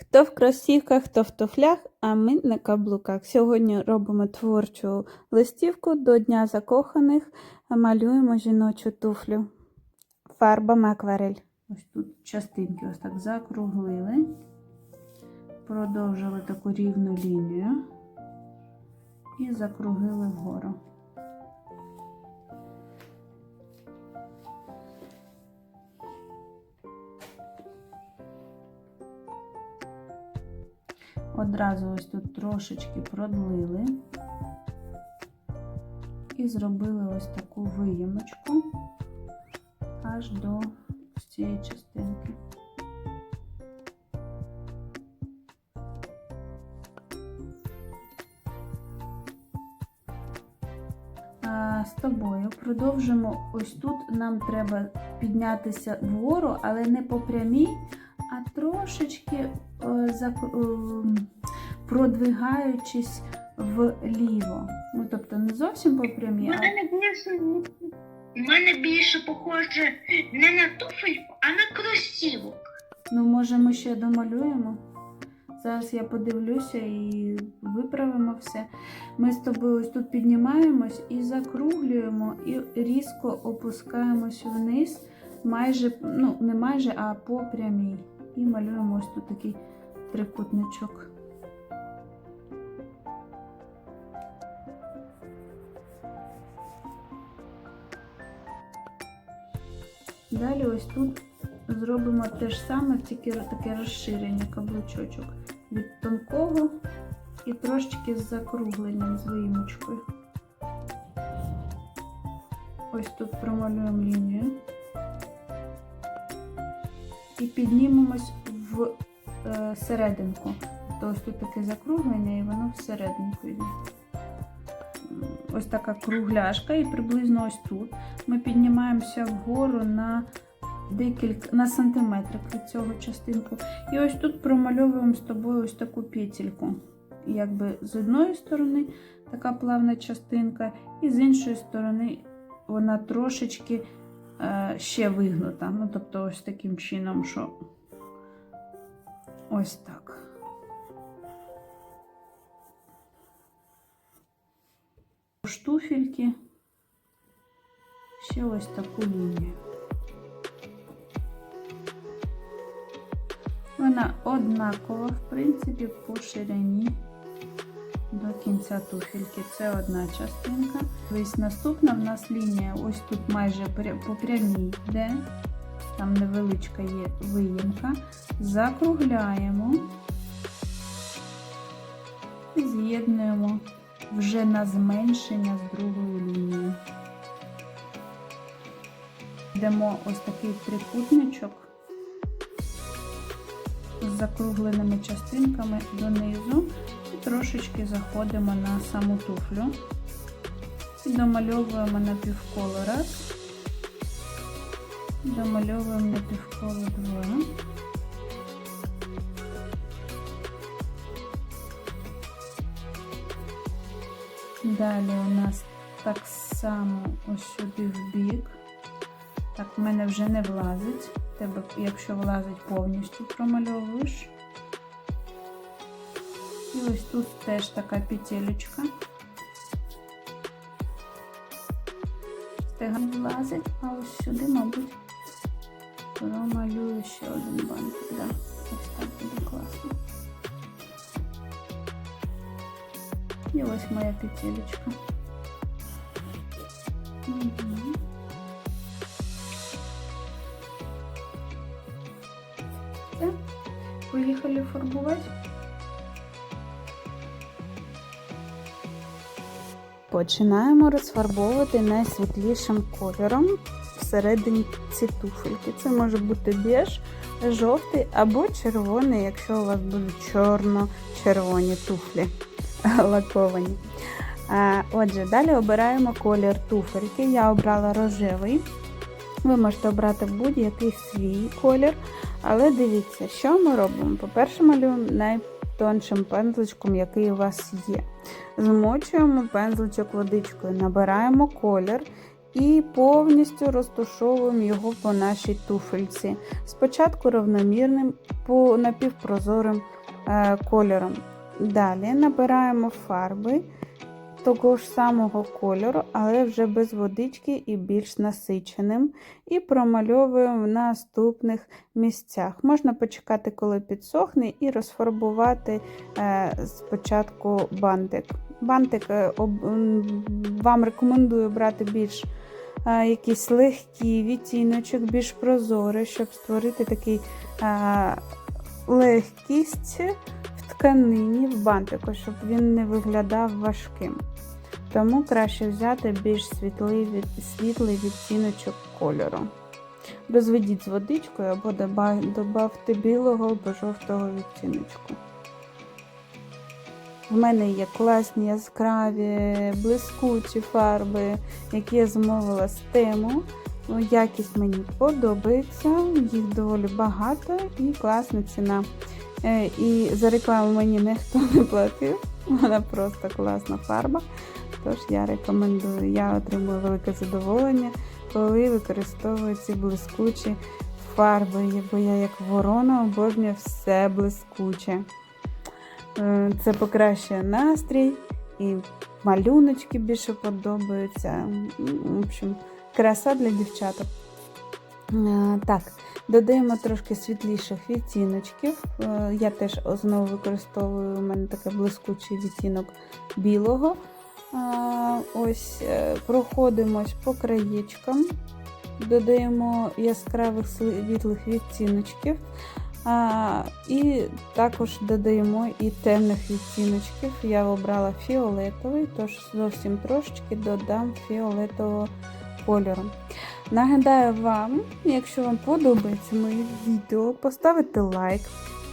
Хто в кросівках, хто в туфлях, а ми на каблуках. Сьогодні робимо творчу листівку до Дня закоханих, малюємо жіночу туфлю фарбами акварель. Ось тут частинки ось так закруглили, продовжили таку рівну лінію і закруглили вгору. Одразу ось тут трошечки продлили і зробили ось таку виємочку аж до цієї частинки. З тобою продовжимо ось тут. Нам треба піднятися вгору, але не по прямій, а трошечки продвигаючись вліво. Ну, тобто не зовсім по У прямій, а мене більше мене більше похоже не на туфельку, а на кросівок. Ну, може, ми ще домалюємо. Зараз я подивлюся і виправимо все. Ми з тобою ось тут піднімаємось і закруглюємо, і різко опускаємось вниз, майже, ну, не майже, а по прямій. І малюємо ось тут такий трикутничок. Далі ось тут зробимо те ж саме, тільки таке розширення каблучочок від тонкого і трошечки з закругленням, з виїмочкою. Ось тут промалюємо лінію. І піднімемось в серединку. Тобто ось тут таке закруглення і воно всерединку йде. Ось така кругляшка, і приблизно ось тут ми піднімаємося вгору на декілька на сантиметрик від цього частинку. І ось тут промальовуємо з тобою ось таку петельку. Якби з одної сторони така плавна частинка, і з іншої сторони вона трошечки е, ще вигнута. Ну, тобто, ось таким чином, що ось так. Штуфельки ще ось таку лінію. Вона однакова, в принципі, по ширині до кінця туфельки. Це одна частинка. Ось наступна в нас лінія, ось тут майже по прямій йде. Там невеличка є виїмка. Закругляємо і з'єднуємо вже на зменшення з другою лінією. Йдемо ось такий трикутничок з закругленими частинками донизу і трошечки заходимо на саму туфлю і домальовуємо на півколо раз, домальовуємо на півколо два. Далі у нас так само ось сюди в бік. Так, в мене вже не влазить. Тебе, якщо влазить, повністю промальовуєш. І ось тут теж така петелечка. Стега не влазить, а ось сюди, мабуть, промалюю ще один бантик. Да, ось так буде класно. І ось моя петелечка. Угу. Все, поїхали фарбувати. Починаємо розфарбовувати найсвітлішим кольором всередині ці туфельки. Це може бути біж, жовтий або червоний, якщо у вас будуть чорно-червоні туфлі лаковані. Отже, далі обираємо колір туфельки. Я обрала рожевий. Ви можете обрати будь-який свій колір. Але дивіться, що ми робимо. По-перше, малюємо найтоншим пензличком, який у вас є. Змочуємо пензличок водичкою, набираємо колір і повністю розташовуємо його по нашій туфельці. Спочатку равномірним по напівпрозорим е, кольором. Далі набираємо фарби того ж самого кольору, але вже без водички і більш насиченим. І промальовуємо в наступних місцях. Можна почекати, коли підсохне, і розфарбувати е, спочатку бантик. Бантик е, вам рекомендую брати більш якийсь легкий відтіночок, більш прозорий, щоб створити такий легкість в тканині, в бантику, щоб він не виглядав важким. Тому краще взяти більш світлий, світлий відтіночок кольору. Розведіть з водичкою або добавте білого або жовтого відтіночку. В мене є класні яскраві, блискучі фарби, які я замовила з тему. Ну, Якість мені подобається, їх доволі багато і класна ціна. Е, І за рекламу мені ніхто не платив. Вона просто класна фарба. Тож я рекомендую. Я отримую велике задоволення, коли використовую ці блискучі фарби, бо я як ворона обожнюю все блискуче. Е, Це покращує настрій і малюночки більше подобаються. В общем, краса для дівчаток. Е, Так, додаємо трошки світліших відтіночків. Е, Я теж знову використовую у мене такий блискучий відтінок білого. Ось проходимось по краєчкам, додаємо яскравих світлих відтіночків. А, і також додаємо і темних відтіночків. Я обрала фіолетовий, тож зовсім трошечки додам фіолетового кольору. Нагадаю вам, якщо вам подобається моє відео, поставити лайк,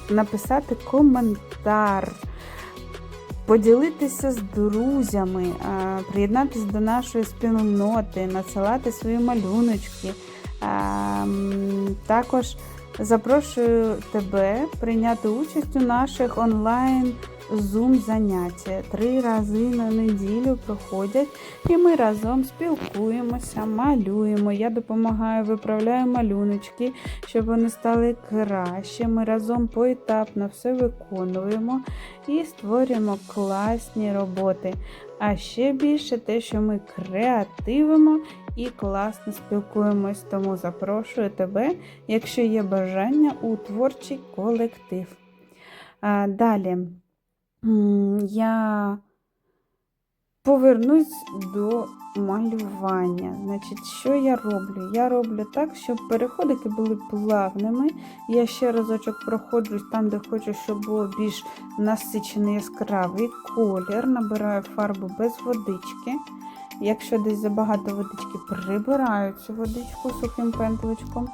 написати коментар, поділитися з друзями, приєднатися до нашої спільноти, надсилати свої малюночки. Також запрошую тебе прийняти участь у наших онлайн Zoom заняття. Три рази на неділю проходять, і ми разом спілкуємося, малюємо. Я допомагаю, виправляю малюночки, щоб вони стали краще. Ми разом поетапно все виконуємо і створюємо класні роботи. А ще більше те, що ми креативимо і класно спілкуємось. Тому запрошую тебе, якщо є бажання, у творчий колектив. Далі я повернусь до малювання. Значить, що я роблю? Я роблю так, щоб переходики були плавними. Я ще разочок проходжусь там, де хочу, щоб було більш насичений яскравий колір. Набираю фарбу без водички. Якщо десь забагато водички, прибираю цю водичку сухим пентличком.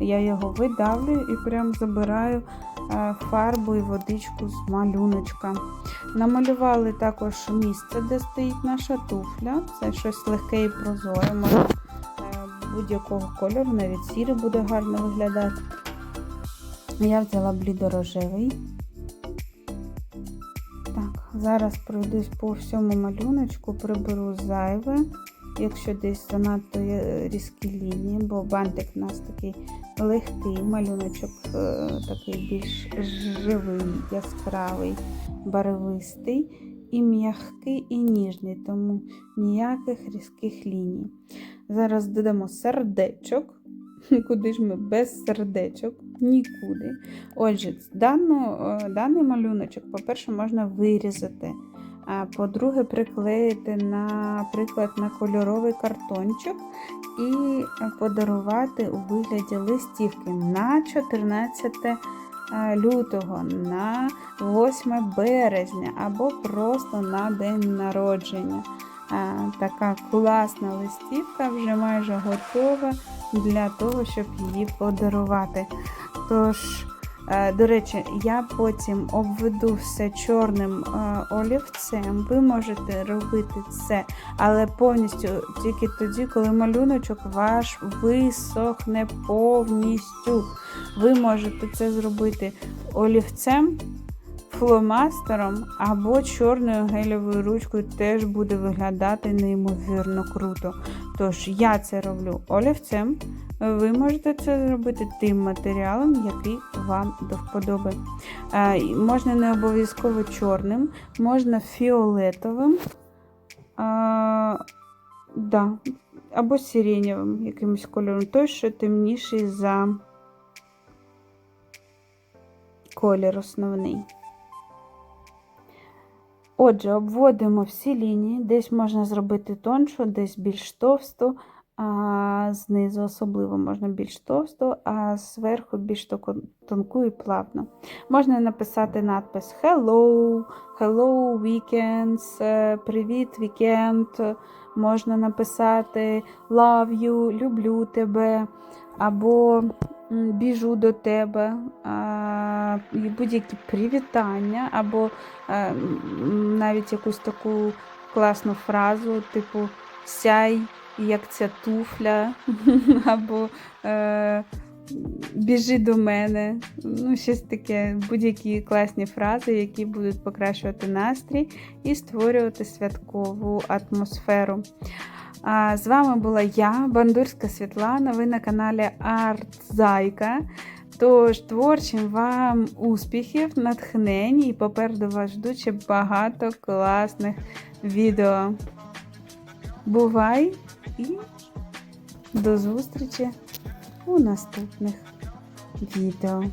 Я його видавлюю і прям забираю фарбу і водичку з малюночка. Намалювали також місце, де стоїть наша туфля. Це щось легке і прозоре. Може е, будь-якого кольору, навіть сірий буде гарно виглядати. Я взяла блідорожевий. Так, зараз пройдусь по всьому малюночку, приберу зайве, якщо десь занадто різкі лінії, бо бантик у нас такий легкий, малюночок е, такий більш живий, яскравий, барвистий і м'який і ніжний, тому ніяких різких ліній. Зараз додамо сердечок. Куди ж ми без сердечок? Нікуди. Отже, дану, е, даний малюночок, по-перше, можна вирізати. А по-друге, приклеїти, наприклад, на кольоровий картончик і подарувати у вигляді листівки на 14 е, лютого, на 8 березня або просто на день народження. Е, Така класна листівка вже майже готова для того, щоб її подарувати. Тож, до речі, я потім обведу все чорним е, олівцем. Ви можете робити це, але повністю тільки тоді, коли малюночок ваш висохне повністю. Ви можете це зробити олівцем, фломастером або чорною гелевою ручкою теж буде виглядати неймовірно круто. Тож я це роблю олівцем. Ви можете це зробити тим матеріалом, який вам до вподоби. Е, можна не обов'язково чорним, можна фіолетовим. А, да, або сиренєвим якимось кольором. Той, що темніший за колір основний. Отже, обводимо всі лінії, десь можна зробити тоншу, десь більш товсту, а знизу особливо можна більш товсту, а зверху більш тонку і плавно. Можна написати надпис Hello, Hello Weekends, е, Привіт, вікенд. Можна написати Love you, люблю тебе, або біжу до тебе, будь-які привітання, або е, навіть якусь таку класну фразу, типу сяй, як ця туфля, або е, біжи до мене. Ну, щось таке, будь-які класні фрази, які будуть покращувати настрій і створювати святкову атмосферу. А, з вами була я, Бандурська Світлана. Ви на каналі Артзайка. Тож творчим вам успіхів, натхнень і попереду вас ждуть ще багато класних відео. Бувай і до зустрічі у наступних відео.